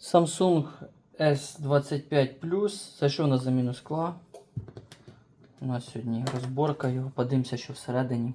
Samsung S25 Plus. Зайшов на заміну скла. У нас сьогодні розборка його. Подивимося, що всередині.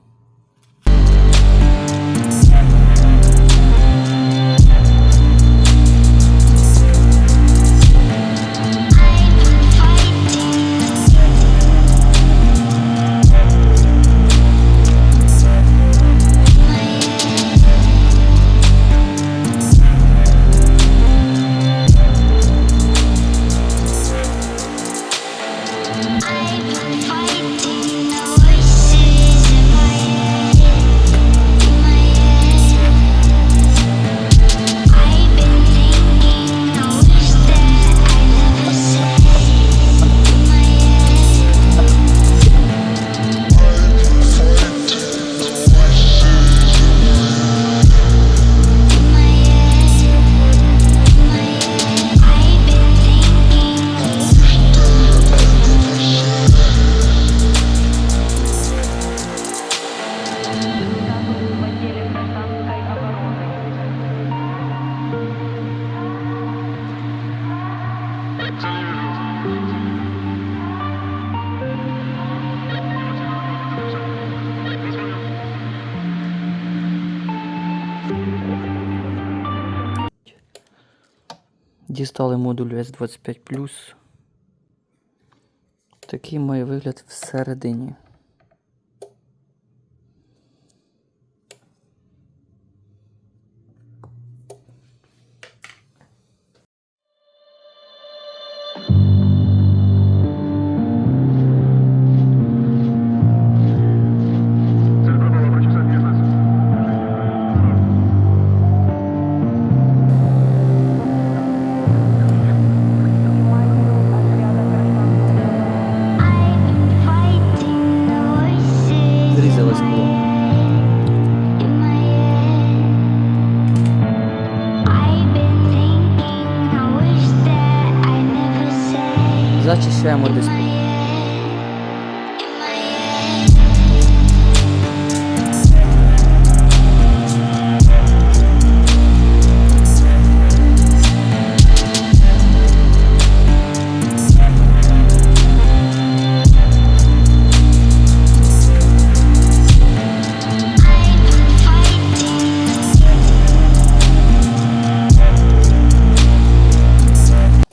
Дістали модуль S25 Такий має вигляд всередині. Зачищаємо дисплей.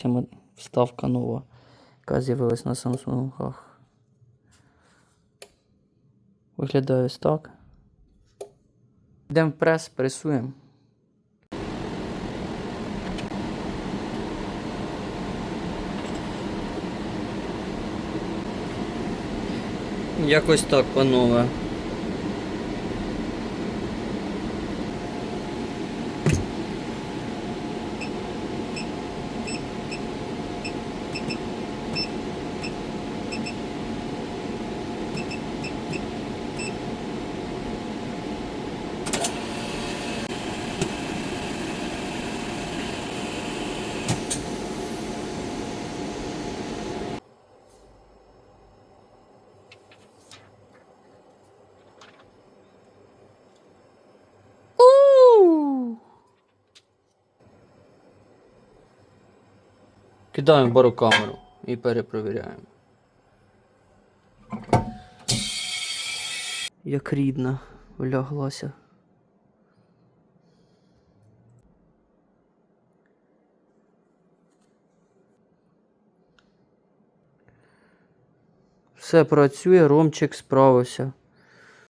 Тема вставка нова, яка з'явилась на Samsung. Виглядає ось так. Йдемо в прес, пресуємо. Якось так, панове. Кидаємо барокамеру і перепровіряємо. Як рідна вляглася. Все працює, Ромчик справився.